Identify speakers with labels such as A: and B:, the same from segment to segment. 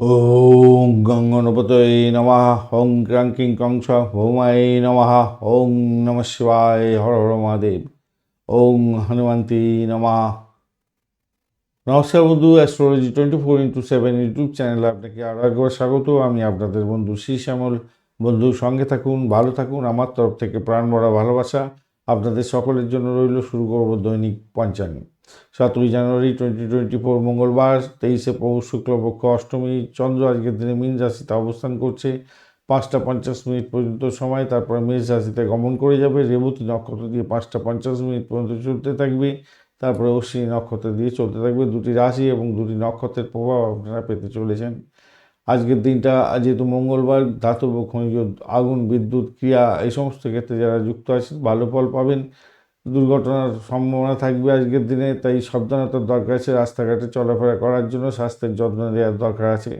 A: ওং গঙ্গনপতয়ে নমঃ ওং ক্রাঙ্কিং কংস ভৌমায় নমঃ ওং নম শিবায়, হর হর মহাদেব। ওং হনুমন্তী নমঃ। নমস্কার বন্ধু astrology twenty four into seven YouTube চ্যানেলে আপনাকে আরও একবার স্বাগত। আমি আপনাদের বন্ধু শ্রী শ্যামল। বন্ধু, সঙ্গে থাকুন, ভালো থাকুন। আমার তরফ থেকে প্রাণ ভরা ভালোবাসা। আপনাদের সকলের জন্য রইল শুরু করব দৈনিক পঞ্চাঙ্গ সতেরোই জানুয়ারি টোয়েন্টি টোয়েন্টি ফোর মঙ্গলবার, তেইশে পৌষ শুক্লপক্ষ অষ্টমী, চন্দ্র আজকের দিনে মীন রাশিতে অবস্থান করছে। পাঁচটা পঞ্চাশ মিনিট পর্যন্ত সময়, তারপরে মেষ রাশিতে গমন করে যাবে। রেবতী নক্ষত্র দিয়ে পাঁচটা পঞ্চাশ মিনিট পর্যন্ত চলতে থাকবে। তারপরে অশ্বিনী নক্ষত্র দিয়ে চলতে থাকবে। দুটি রাশি এবং দুটি নক্ষত্রের প্রভাব আপনারা পেতে চলেছেন। আজকের দিনটা যেহেতু মঙ্গলবার, ধাতব খনিজ, আগুন, বিদ্যুৎ, ক্রিয়া, এই সমস্ত ক্ষেত্রে যারা যুক্ত আছেন, ভালো ফল পাবেন। দুর্ঘটনার সম্ভাবনা থাকবে আজকের দিনে, তাই সাবধানতার দরকার আছে। রাস্তাঘাটে চলাফেরা করার জন্য স্বাস্থ্যের যত্ন নেওয়ার দরকার আছে।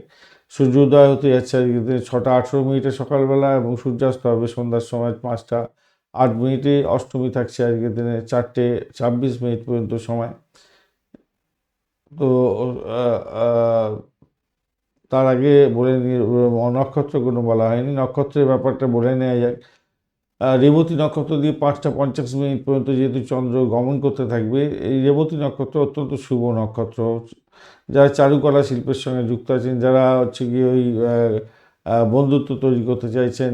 A: সূর্যোদয় হতে যাচ্ছে আজকের দিনে ছটা আঠেরো মিনিটে সকালবেলা এবং সূর্যাস্ত হবে সন্ধ্যার সময় পাঁচটা আট মিনিটে। অষ্টমী থাকছে আজকের দিনে চারটে ছাব্বিশ মিনিট পর্যন্ত সময়। তো তার আগে বলে নি নক্ষত্রগুলো বলা হয়নি। নক্ষত্রের ব্যাপারটা বলে নেওয়া যাক। রেবতী নক্ষত্র দিয়ে পাঁচটা পঞ্চাশ মিনিট পর্যন্ত যেহেতু চন্দ্র গমন করতে থাকবে, এই রেবতী নক্ষত্র অত্যন্ত শুভ নক্ষত্র। যারা চারুকলা শিল্পের সঙ্গে যুক্ত আছেন, যারা হচ্ছে গিয়ে ওই বন্ধুত্ব তৈরি করতে চাইছেন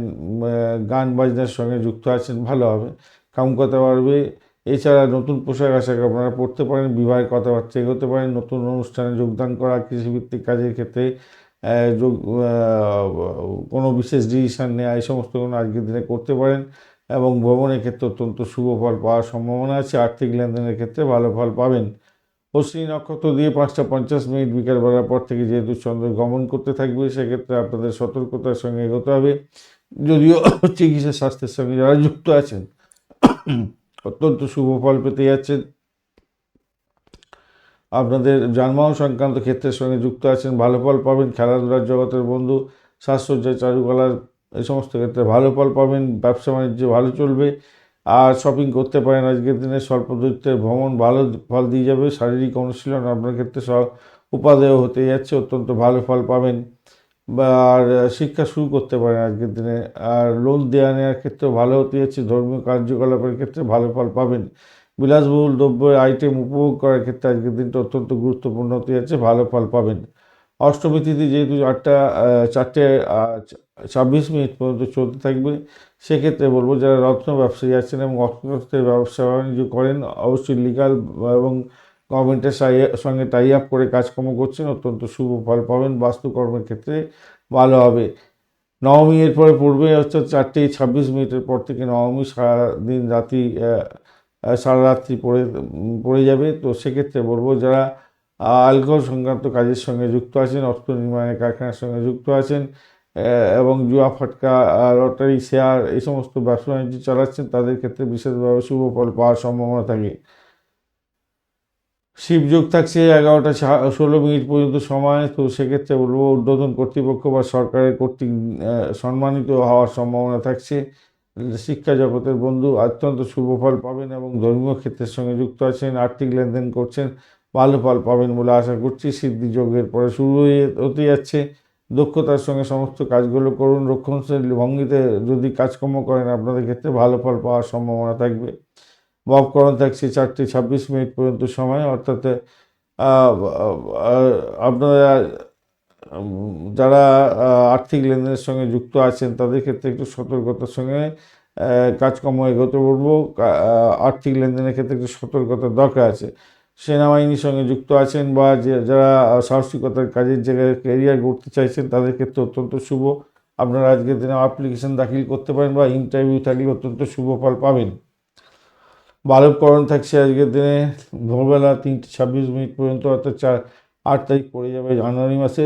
A: গান বাজনার সঙ্গে যুক্ত আছেন, ভালো হবে, কাম কথা বাড়বে এছাড়া নতুন পোশাক আশাক আপনারা পড়তে পারেন, বিবাহের কথাবার্তা এগোতে পারেন, নতুন অনুষ্ঠানে যোগদান করা কৃষিভিত্তিক কাজের ক্ষেত্রে। কোনো বিশেষ ডিসিশন নেওয়া এই সমস্ত কোনো আজকের দিনে করতে পারেন এবং ভ্রমণের ক্ষেত্রে অত্যন্ত শুভ ফল পাওয়ার সম্ভাবনা আছে। আর্থিক লেনদেনের ক্ষেত্রে ভালো ফল পাবেন। অশ্বিনী নক্ষত্র দিয়ে পাঁচটা পঞ্চাশ মিনিট বিকালবেলার পর থেকে যেহেতু চন্দ্র গমন করতে থাকবে, সেক্ষেত্রে আপনাদের সতর্কতার সঙ্গে এগোতে হবে। যদিও চিকিৎসা স্বাস্থ্যের সঙ্গে যারা যুক্ত আছেন, অত্যন্ত শুভ ফল পেতে যাচ্ছেন। আপনাদের যানবাহন সংক্রান্ত ক্ষেত্রের সঙ্গে যুক্ত আছেন, ভালো ফল পাবেন, খেলাধুলার জগতের বন্ধু সাজসজ্জা চারুকলার এই সমস্ত ক্ষেত্রে ভালো ফল পাবেন, ব্যবসা বাণিজ্য ভালো চলবে, আর শপিং করতে পারেন আজকের দিনে স্বল্প দূরত্বের ভ্রমণ ভালো ফল দিয়ে যাবে, শারীরিক অনুশীলন আপনার ক্ষেত্রে সব উপাদেয় হতে যাচ্ছে, অত্যন্ত ভালো ফল পাবেন, বা আর শিক্ষা শুরু করতে পারেন আজকের দিনে, আর লোন দেওয়া নেওয়ার ক্ষেত্রেও ভালো হতে যাচ্ছে, ধর্মীয় কার্যকলাপের ক্ষেত্রে ভালো ফল পাবেন। বিলাসবহুল দ্রব্যের আইটেম উপভোগ করার ক্ষেত্রে আজকের দিনটা অত্যন্ত গুরুত্বপূর্ণ। হতে যাচ্ছে ভালো ফল পাবেন। অষ্টমী তিথি যেহেতু আটটা চারটে ছাব্বিশ মিনিট পর্যন্ত চলতে থাকবে, সেক্ষেত্রে বলব যারা রত্ন ব্যবসায়ী আছেন এবং অর্থনৈতিক ব্যবসা বাণিজ্য করেন, অবশ্যই লিগাল এবং গভর্নমেন্টের সঙ্গে টাই আপ করে কাজকর্ম করছেন, অত্যন্ত শুভ ফল পাবেন, বাস্তুকর্মের ক্ষেত্রে ভালো হবে। নবমী এরপরে পড়বে হচ্ছে চারটে ছাব্বিশ মিনিটের পর থেকে নবমী সারাদিন রাতি সারা রাত্রি পড়ে পড়ে যাবে। তো সেক্ষেত্রে বলব যারা অ্যালকোহল সংক্রান্ত কাজের সঙ্গে যুক্ত আছেন অস্ত্র নির্মাণের কারখানার সঙ্গে যুক্ত আছেন এবং জুয়া ফাটকা লটারি, শেয়ার, এই সমস্ত ব্যবসা বাণিজ্য চালাচ্ছেন, তাদের ক্ষেত্রে বিশেষভাবে শুভ ফল পাওয়ার সম্ভাবনা থাকে। শিবযোগ থাকছে, এগারোটা ষোলো মিনিট পর্যন্ত সময়, তো সেক্ষেত্রে বলব ঊর্ধ্বতন কর্তৃপক্ষ বা সরকারের কর্তৃক সম্মানিত হওয়ার সম্ভাবনা থাকছে। শিক্ষা জগতের বন্ধু অত্যন্ত শুভ ফল পাবেন এবং ধর্মীয় ক্ষেত্রের সঙ্গে যুক্ত আছেন, আর্থিক লেনদেন করছেন, ভালো ফল পাবেন বলে আশা করছি। সিদ্ধি যোগের পরে শুরু হয়ে হতে যাচ্ছে। দক্ষতার সঙ্গে সমস্ত কাজগুলো করুন, রক্ষণশীল ভঙ্গিতে যদি কাজকর্ম করেন, আপনাদের ক্ষেত্রে ভালো ফল পাওয়ার সম্ভাবনা থাকবে। ববকরণ থাকছে চারটে ছাব্বিশ মিনিট পর্যন্ত সময়, অর্থাৎ আপনারা যারা আর্থিক লেনদেনের সঙ্গে যুক্ত আছেন, তাদের ক্ষেত্রে একটু সতর্কতার সঙ্গে কাজকর্ম এগোতে বলব। আর্থিক লেনদেনের ক্ষেত্রে একটু সতর্কতার দরকার আছে। সেনাবাহিনীর সঙ্গে যুক্ত আছেন বা যারা সাহসিকতার কাজের জায়গায় ক্যারিয়ার গড়তে চাইছেন, তাদের ক্ষেত্রে অত্যন্ত শুভ। আপনারা আজকের দিনে অ্যাপ্লিকেশন দাখিল করতে পারেন বা ইন্টারভিউ থাকলে অত্যন্ত শুভ ফল পাবেন। বালবকরণ থাকছে আজকের দিনে। ভোরবেলা তিনটে ছাব্বিশ মিনিট পর্যন্ত, অর্থাৎ চার, আট তারিখ পড়ে যাবে জানুয়ারি মাসে।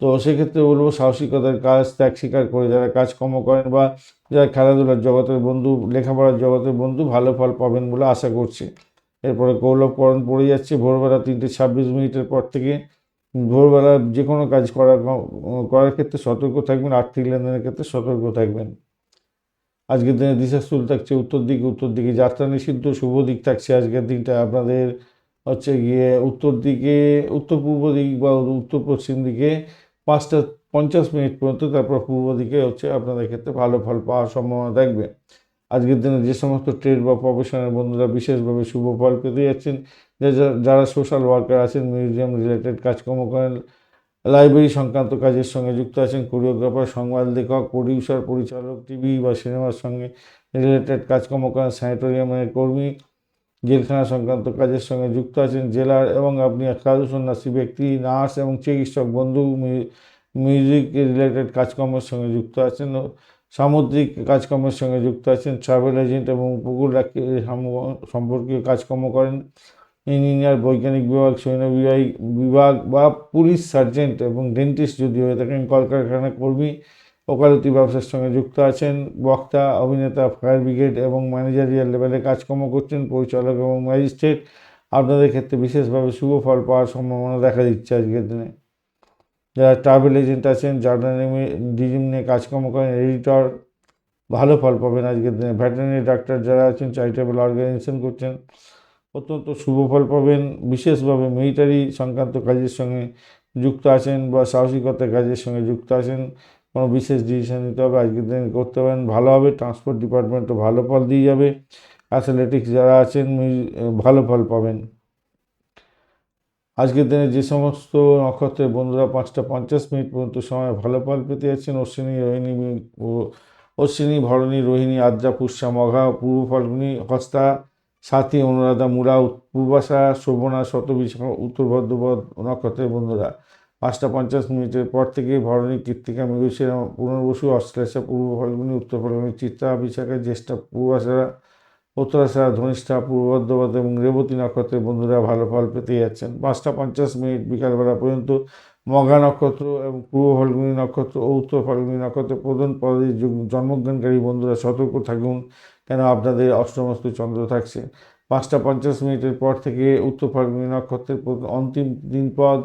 A: তো সেক্ষেত্রে বলব সাহসিকতার কাজ, ত্যাগ স্বীকার করে যারা কাজকর্ম করেন বা যারা খেলাধুলার জগতের বন্ধু, লেখাপড়ার জগতের বন্ধু ভালো ফল পাবেন বলে আশা করছি। এরপরে কৌলভকরণ পড়ে যাচ্ছে ভোরবেলা তিনটে ছাব্বিশ মিনিটের পর থেকে। ভোরবেলা যে কোনো কাজ করার করার ক্ষেত্রে সতর্ক থাকবেন, আর্থিক লেনদেনের ক্ষেত্রে সতর্ক থাকবেন। আজকের দিনে দিশাশুল থাকছে উত্তর দিকে উত্তর দিকে যাত্রা নিষিদ্ধ, শুভ দিক থাকছে আজকের দিনটা। আপনাদের হচ্ছে গিয়ে উত্তর দিকে উত্তর পূর্ব দিক বা উত্তর পশ্চিম দিকে পাঁচটা পঞ্চাশ মিনিট পর্যন্ত, তারপর পূর্ব দিকে হচ্ছে আপনাদের ক্ষেত্রে ভালো ফল পাওয়ার সম্ভাবনা থাকবে। আজকের দিনে যে সমস্ত ট্রেড বা প্রফেশনের বন্ধুরা বিশেষভাবে শুভ ফল পেতে যাচ্ছেন যারা সোশ্যাল ওয়ার্কার আছেন, মিউজিয়াম রিলেটেড কাজকর্ম করেন, লাইব্রেরি সংক্রান্ত কাজের সঙ্গে যুক্ত আছেন, কোরিওগ্রাফার, সংবাদ লেখক প্রডিউসার পরিচালক, টিভি বা সিনেমার সঙ্গে রিলেটেড কাজকর্ম করেন স্যানিটোরিয়ামের কর্মী জেলখানা সংক্রান্ত কাজের সঙ্গে যুক্ত আছেন জেলার এবং আপনি সাধু সন্ন্যাসী ব্যক্তি, নার্স এবং চিকিৎসক, বন্ধু মিউজিক রিলেটেড কাজকর্মের সঙ্গে যুক্ত আছেন সামুদ্রিক কাজকর্মের সঙ্গে যুক্ত আছেন, ট্রাভেল এজেন্ট এবং উপকূল সম্পর্কীয় কাজকর্ম করেন। ইঞ্জিনিয়ার, বৈজ্ঞানিক বিভাগ সৈন্য বিভাগ বিভাগ বা পুলিশ সার্জেন্ট এবং ডেন্টিস্ট যদি হয়ে থাকেন কলকারখানা কর্মী ওকালতি ব্যবসার সঙ্গে যুক্ত আছেন বক্তা, অভিনেতা, ফায়ার ব্রিগেড এবং ম্যানেজারিয়াল লেভেলে কাজকর্ম করছেন, পরিচালক এবং ম্যাজিস্ট্রেট। আপনাদের ক্ষেত্রে বিশেষভাবে শুভ ফল পাওয়ার সম্ভাবনা দেখা দিচ্ছে আজকের দিনে। যারা ট্রাভেল এজেন্ট আছেন জার্নালিজম নিয়ে কাজকর্ম করেন, এডিটর, ভালো ফল পাবেন আজকের দিনে। ভেটেরিনারি ডাক্তার যারা আছেন চ্যারিটেবল অর্গানাইজেশন করছেন, অত্যন্ত শুভ ফল পাবেন। বিশেষভাবে মিলিটারি সংক্রান্ত কাজের সঙ্গে যুক্ত আছেন বা সাহসিকতার কাজের সঙ্গে যুক্ত আছেন। কোনো বিশেষ ডিসিশন নিতে হবে, আজকের দিনে করতে পারেন, ভালো হবে ট্রান্সপোর্ট ডিপার্টমেন্টও ভালো ফল দিয়ে যাবে অ্যাথলেটিক্স যারা আছেন ভালো ফল পাবেন। আজকের দিনে যে সমস্ত নক্ষত্রের বন্ধুরা পাঁচটা পঞ্চাশ মিনিট পর্যন্ত সময় ভালো ফল পেতে যাচ্ছেন, অশ্বিনী, রোহিণী অশ্বিনী, ভরণী, রোহিণী, আদ্রা, পুষ্যা, মঘা, পূর্ব ফাল্গুনী, হস্তা, সাথী, অনুরাধা, মুরা পূর্বাশা, শোভনা শতবিশাখা উত্তর ভদ্রপদ নক্ষত্রের বন্ধুরা। পাঁচটা পঞ্চাশ মিনিটের পর থেকে ভরণী কৃত্তিকা মৃগশিরা পুনর্বসু অশ্লেষা পূর্ব ফাল্গুনী, উত্তর ফাল্গুনী, চিত্রা বিশাখা জ্যেষ্ঠা, পূর্বাশারা, উত্তরাশারা, ধনিষ্ঠা পূর্ব ভদ্রপদ এবং রেবতী নক্ষত্রের বন্ধুরা ভালো ফল পেতে যাচ্ছেন। পাঁচটা পঞ্চাশ মিনিট বিকালবেলা পর্যন্ত মঘা নক্ষত্র এবং পূর্ব ফাল্গুনী নক্ষত্র ও উত্তর ফাল্গুনী নক্ষত্রের প্রধান পদে জন্মগ্রহণকারী বন্ধুরা সতর্ক থাকুন কেন আপনাদের অষ্টমস্ত চন্দ্র থাকছে। পাঁচটা পঞ্চাশ মিনিটের পর থেকে উত্তর ফাল্গুনী নক্ষত্রের অন্তিম দিন পদ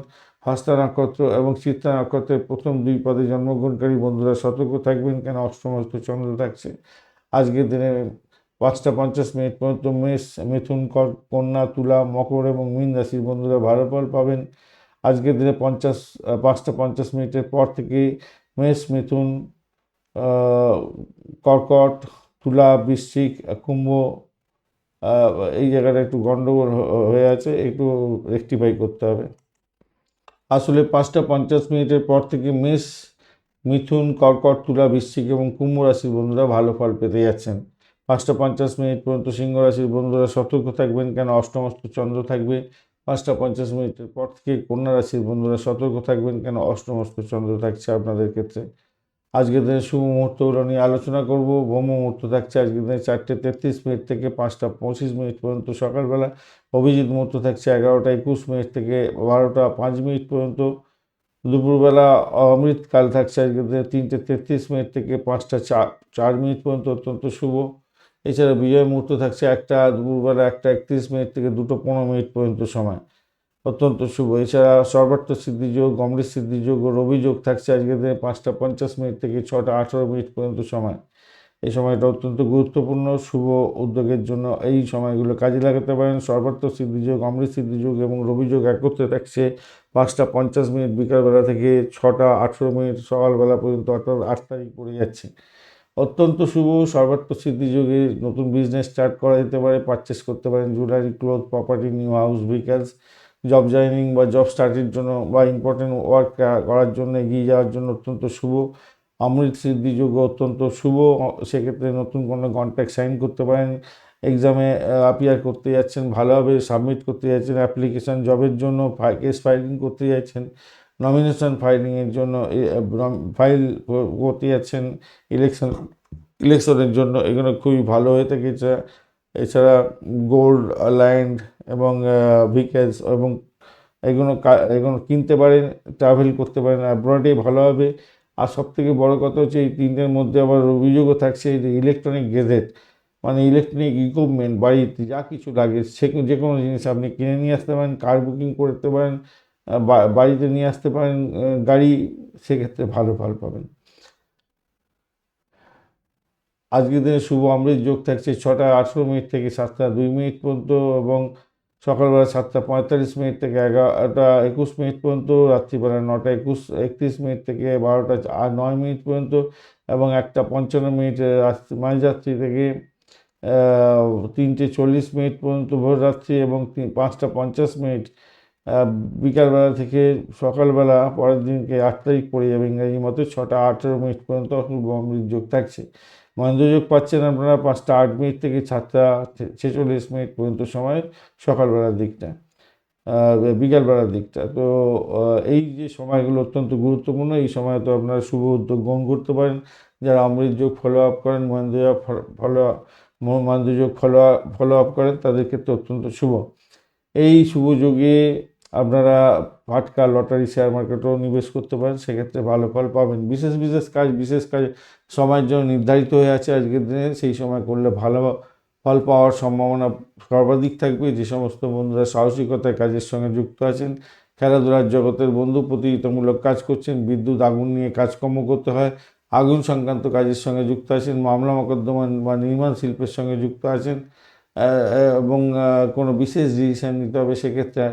A: হস্তা নক্ষত্র এবং চিত্তা নক্ষত্রের প্রথম দুই পদে জন্মগ্রহণকারী বন্ধুরা সতর্ক থাকবেন কেন অষ্টমস্ত চন্দ্র থাকছে। আজকের দিনে পাঁচটা পঞ্চাশ মিনিট পর্যন্ত মেষ, মিথুন কন্যা, তুলা, মকর এবং মীন রাশির বন্ধুরা ভালো ফল পাবেন। আজকের দিনে পঞ্চাশ, পাঁচটা পঞ্চাশ মিনিটের পর থেকে মেষ, মিথুন কর্কট, তুলা, বৃশ্চিক, কুম্ভ এই জায়গাটা একটু গণ্ডগোল হয়ে আছে, একটু রেক্টিফাই করতে হবে। আসলে পাঁচটা পঞ্চাশ মিনিটের পর থেকে মেষ, মিথুন, কর্কট, তুলা, বৃশ্চিক এবং কুম্ভ রাশির বন্ধুরা ভালো ফল পেতে যাচ্ছেন। পাঁচটা পঞ্চাশ মিনিট পর্যন্ত সিংহ রাশির বন্ধুরা সতর্ক থাকবেন কেন? অষ্টমস্ত চন্দ্র থাকবে। পাঁচটা পঞ্চাশ মিনিটের পর থেকে কন্যা রাশির বন্ধুরা সতর্ক থাকবেন কেন? অষ্টমস্ত চন্দ্র থাকছে আপনাদের ক্ষেত্রে। আজকের দিনে শুভ মুহূর্তগুলো নিয়ে আলোচনা করব। ব্রহ্ম মুহূর্ত থাকছে আজকের দিনে চারটে তেত্রিশ মিনিট থেকে পাঁচটা পঁচিশ মিনিট পর্যন্ত সকালবেলা। অভিজিৎ মুহূর্ত থাকছে এগারোটা একুশ মিনিট থেকে বারোটা পাঁচ মিনিট পর্যন্ত। দুপুরবেলা অমৃতকাল থাকছে আজকের দিনে তিনটে তেত্রিশ মিনিট থেকে পাঁচটা চার চার মিনিট পর্যন্ত অত্যন্ত শুভ। এছাড়া বিজয় মুহূর্ত থাকছে একটা, দুপুরবেলা একটা একত্রিশ মিনিট থেকে দুটো পনেরো মিনিট পর্যন্ত সময়। অত্যন্ত শুভ। এছাড়া সর্বার্থ সিদ্ধিযোগ অমৃত সিদ্ধিযোগ ও রবিযোগ থাকছে আজকের দিনে পাঁচটা পঞ্চাশ মিনিট থেকে ছটা আঠারো মিনিট পর্যন্ত সময়। এই সময়টা অত্যন্ত গুরুত্বপূর্ণ, শুভ উদ্যোগের জন্য এই সময়গুলো কাজে লাগাতে পারেন। সর্বার্থ সিদ্ধিযোগ অমৃত সিদ্ধিযোগ এবং রবিযোগ একত্রে থাকছে পাঁচটা পঞ্চাশ মিনিট বিকালবেলা থেকে ছটা আঠেরো মিনিট সকালবেলা পর্যন্ত, অর্থাৎ আট তারিখ পড়ে যাচ্ছে। অত্যন্ত শুভ, সর্বাত্ম সিদ্ধিযোগে নতুন বিজনেস স্টার্ট করা যেতে পারে পারচেস করতে পারেন। Jewellery cloth property new house vehicles job joining বা জব স্টার্টের জন্য বা ইম্পর্টেন্ট ওয়ার্ক করার জন্য এগিয়ে যাওয়ার জন্য অত্যন্ত শুভ। অমৃত সিদ্ধিযোগ অত্যন্ত শুভ। সেক্ষেত্রে নতুন কোনো কন্ট্যাক্ট সাইন করতে পারেন। এক্সামে অ্যাপিয়ার করতে যাচ্ছেন ভালোভাবে সাবমিট করতে যাচ্ছেন অ্যাপ্লিকেশান জবের জন্য কেস ফাইলিং করতে যাচ্ছেন নমিনেশন ফাইলিংয়ের জন্য ফাইল করতে যাচ্ছেন ইলেকশন ইলেকশনের জন্য। এগুলো খুবই ভালো হয়ে থাকে। এছাড়া গোল্ড ল্যান্ড এবং ভিকেলস এবং এগুলো এগুলো কিনতে পারেন ট্রাভেল করতে পারেন অ্যাব্রডে ভালো হবে। আর সব থেকে বড় কথা হচ্ছে, এই তিনটের মধ্যে আবার অভিযোগও থাকছে যে ইলেকট্রনিক গেজেট মানে ইলেকট্রনিক ইকুইপমেন্ট বাড়িতে যা কিছু লাগে, সে যে কোনো জিনিস আপনি কিনে নিয়ে আসতে পারেন কার বুকিং করতে পারেন বাড়িতে নিয়ে আসতে পারেন গাড়ি, সেক্ষেত্রে ভালো ফল পাবেন। আজকের দিনে শুভ অমৃত যোগ থাকছে ছটা আঠেরো মিনিট থেকে সাতটা দুই মিনিট পর্যন্ত এবং সকালবেলা সাতটা পঁয়তাল্লিশ মিনিট থেকে এগারোটা একুশ মিনিট পর্যন্ত, রাত্রিবেলা নটা একুশ, একত্রিশ মিনিট থেকে বারোটা আর নয় মিনিট পর্যন্ত এবং একটা পঞ্চান্ন মিনিট রাত্রি, মাঝরাত্রি থেকে তিনটে চল্লিশ মিনিট পর্যন্ত ভোর রাত্রি এবং পাঁচটা পঞ্চাশ মিনিট বিকালবেলা থেকে সকালবেলা, পরের দিনকে আট তারিখ পড়ে যাবে ইংরাজি মতো, ছটা আঠেরো মিনিট পর্যন্ত অমৃত যোগ থাকছে। মহেন্দ্রযোগ পাচ্ছেন আপনারা পাঁচটা আট মিনিট থেকে সাতটা ছেচল্লিশ মিনিট পর্যন্ত সময় সকালবেলার দিকটা বিকালবেলার দিকটা। তো এই যে সময়গুলো অত্যন্ত গুরুত্বপূর্ণ, এই সময় তো আপনারা শুভ উদ্যোগ গ্রহণ করতে পারেন। যারা অমৃত যোগ ফলো আপ করেন, মহেন্দ্র যোগ ফলো মহেন্দ্র যোগ ফলো ফলো আপ করেন, তাদের ক্ষেত্রে অত্যন্ত শুভ। এই শুভ যোগে আপনারা ফাটকা, লটারি শেয়ার মার্কেটেও নিবেশ করতে পারেন, সেক্ষেত্রে ভালো ফল পাবেন। বিশেষ বিশেষ কাজ বিশেষ কাজ সময়ের জন্য নির্ধারিত হয়ে আছে আজকের দিনে, সেই সময় করলে ভালো ফল পাওয়ার সম্ভাবনা সর্বাধিক থাকবে। যে সমস্ত বন্ধুরা সাহসিকতায় কাজের সঙ্গে যুক্ত আছেন, খেলাধুলার জগতের বন্ধু, প্রতিযোগিতামূলক কাজ করছেন, বিদ্যুৎ, আগুন নিয়ে কাজকর্ম করতে হয়, আগুন সংক্রান্ত কাজের সঙ্গে যুক্ত আছেন, মামলা মোকদ্দমা বা নির্মাণ শিল্পের সঙ্গে যুক্ত আছেন এবং কোনো বিশেষ ডিসিশন নিতে হবে, সেক্ষেত্রে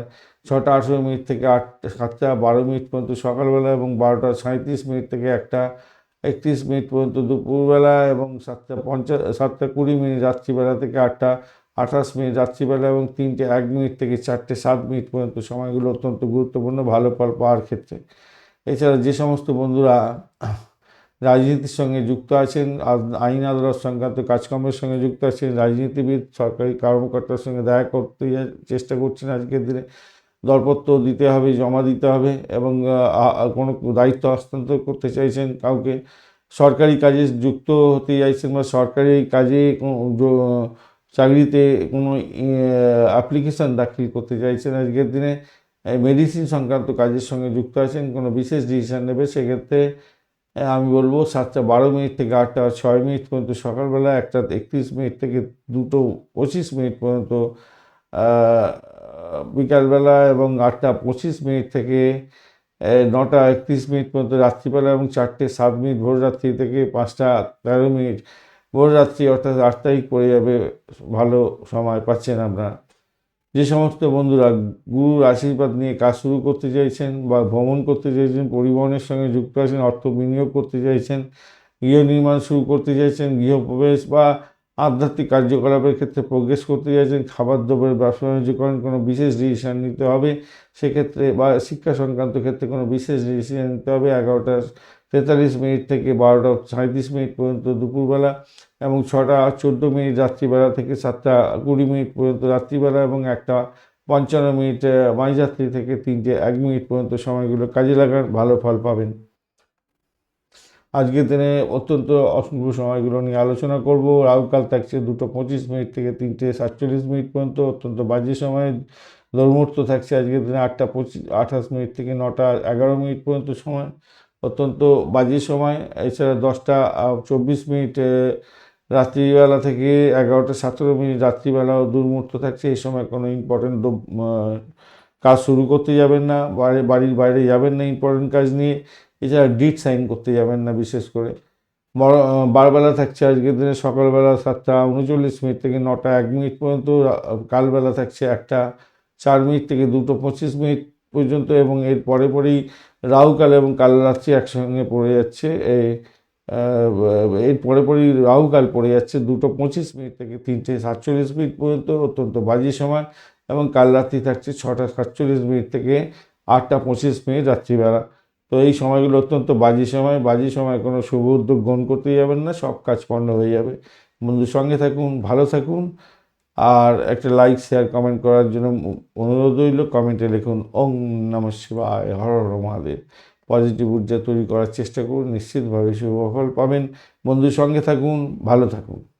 A: ছটা আঠেরো মিনিট থেকে আট, সাতটা বারো মিনিট পর্যন্ত সকালবেলা এবং বারোটা সাঁত্রিশ মিনিট থেকে একটা একত্রিশ মিনিট পর্যন্ত দুপুরবেলা এবং সাতটা পঞ্চাশ, সাতটা কুড়ি মিনিট রাত্রিবেলা থেকে আটটা আঠাশ মিনিট রাত্রিবেলা এবং তিনটে এক মিনিট থেকে চারটে সাত মিনিট পর্যন্ত সময়গুলো অত্যন্ত গুরুত্বপূর্ণ, ভালো ফল পাওয়ার ক্ষেত্রে। এছাড়া যে সমস্ত বন্ধুরা রাজনীতির সঙ্গে যুক্ত আছেন আইন আদালত সংক্রান্ত কাজকর্মের সঙ্গে যুক্ত আছেন, রাজনীতিবিদ, সরকারি কর্মকর্তার সঙ্গে দেখা করতে চেষ্টা করছেন আজকের দিনে দরপত্র দিতে হবে, জমা দিতে হবে এবং কোনো দায়িত্ব হস্তান্তর করতে চাইছেন কাউকে, সরকারি কাজে যুক্ত হতে চাইছেন বা সরকারি কাজে চাকরিতে কোনো অ্যাপ্লিকেশান দাখিল করতে চাইছেন আজকের দিনে মেডিসিন সংক্রান্ত কাজের সঙ্গে যুক্ত আছেন, কোনো বিশেষ ডিসিশন নেবে, সেক্ষেত্রে আমি বলব সাতটা বারো মিনিট থেকে আটটা ছয় মিনিট পর্যন্ত সকালবেলা একটা একত্রিশ মিনিট থেকে দুটো পঁচিশ মিনিট পর্যন্ত বিকালবেলা এবং আটটা পঁচিশ মিনিট থেকে নটা একত্রিশ মিনিট পর্যন্ত রাত্রিবেলা এবং চারটে সাত মিনিট ভোর রাত্রি থেকে পাঁচটা তেরো মিনিট ভোর রাত্রি অর্থাৎ আট তারিখ পড়ে যাবে, ভালো সময় পাচ্ছেন আপনারা। যে সমস্ত বন্ধুরা গুরুর আশীর্বাদ নিয়ে কাজ শুরু করতে চাইছেন বা ভ্রমণ করতে চাইছেন, পরিবহনের সঙ্গে যুক্ত আছেন, অর্থ বিনিয়োগ করতে চাইছেন, গৃহ নির্মাণ শুরু করতে চাইছেন, গৃহপ্রবেশ বা আধ্যাত্মিক কার্যকলাপের ক্ষেত্রে প্রোগ্রেস করতে চাইছেন, খাবার দাবারের ব্যবসা বাণিজ্য করেন, কোনো বিশেষ ডিসিশন নিতে হবে। সেক্ষেত্রে বা শিক্ষা সংক্রান্ত ক্ষেত্রে কোনো বিশেষ ডিসিশন নিতে হবে। এগারোটা তেতাল্লিশ মিনিট থেকে বারোটা সাঁত্রিশ মিনিট পর্যন্ত দুপুরবেলা এবং ছটা চোদ্দ মিনিট রাত্রিবেলা থেকে সাতটা কুড়ি মিনিট পর্যন্ত রাত্রিবেলা এবং একটা পঞ্চান্ন মিনিট মাঝরাত্রি থেকে তিনটে এক মিনিট পর্যন্ত সময়গুলো কাজে লাগান। ভালো ফল পাবেন। আজকের দিনে অত্যন্ত অশুভ সময়গুলো নিয়ে আলোচনা করব। রাহুকাল থাকছে দুটো পঁচিশ মিনিট থেকে তিনটে সাতচল্লিশ মিনিট পর্যন্ত, অত্যন্ত বাজে সময়। দুর্মুহূর্ত থাকছে আজকের দিনে আটটা পঁচিশ, আঠাশ মিনিট থেকে নটা এগারো মিনিট পর্যন্ত সময়। অত্যন্ত বাজে সময়। এছাড়া দশটা চব্বিশ মিনিট রাত্রিবেলা থেকে এগারোটা সতেরো মিনিট রাত্রিবেলাও দুর্মূর্ত থাকছে। এই সময় কোনো ইম্পর্টেন্ট কাজ শুরু করতে যাবেন না। বাড়ির বাইরে যাবেন না ইম্পর্টেন্ট কাজ নিয়ে। এছাড়া ডিট সাইন করতে যাবেন না বিশেষ করে। বারবেলা থাকছে আজকের দিনে, সকালবেলা সাতটা উনচল্লিশ মিনিট থেকে নটা, এক মিনিট পর্যন্ত কালবেলা থাকছে একটা, চার মিনিট থেকে দুটো পঁচিশ মিনিট পর্যন্ত এবং এর পরে পরেই রাহুকাল এবং কাল রাত্রি একসঙ্গে পড়ে যাচ্ছে। এর পরে পরেই রাহুকাল পড়ে যাচ্ছে দুটো পঁচিশ মিনিট থেকে তিনটে সাতচল্লিশ মিনিট পর্যন্ত, অত্যন্ত বাজে সময় এবং কাল রাত্রি থাকছে ছটা সাতচল্লিশ মিনিট থেকে আটটা পঁচিশ মিনিট রাত্রিবেলা। তো এই সময়গুলো অত্যন্ত বাজে সময়। বাজে সময় কোনো শুভ উদ্যোগ গ্রহণ করতে যাবেন না, সব কাজ পণ্য হয়ে যাবে। বন্ধুর সঙ্গে থাকুন, ভালো থাকুন। আর একটা লাইক শেয়ার কমেন্ট করার জন্য অনুরোধ রইল। কমেন্টে লিখুন, ওং নম শিবায়, হর হর পজিটিভ ঊর্জা তৈরি করার চেষ্টা করুন, নিশ্চিতভাবে শুভ ফল পাবেন। বন্ধুর সঙ্গে থাকুন, ভালো থাকুন।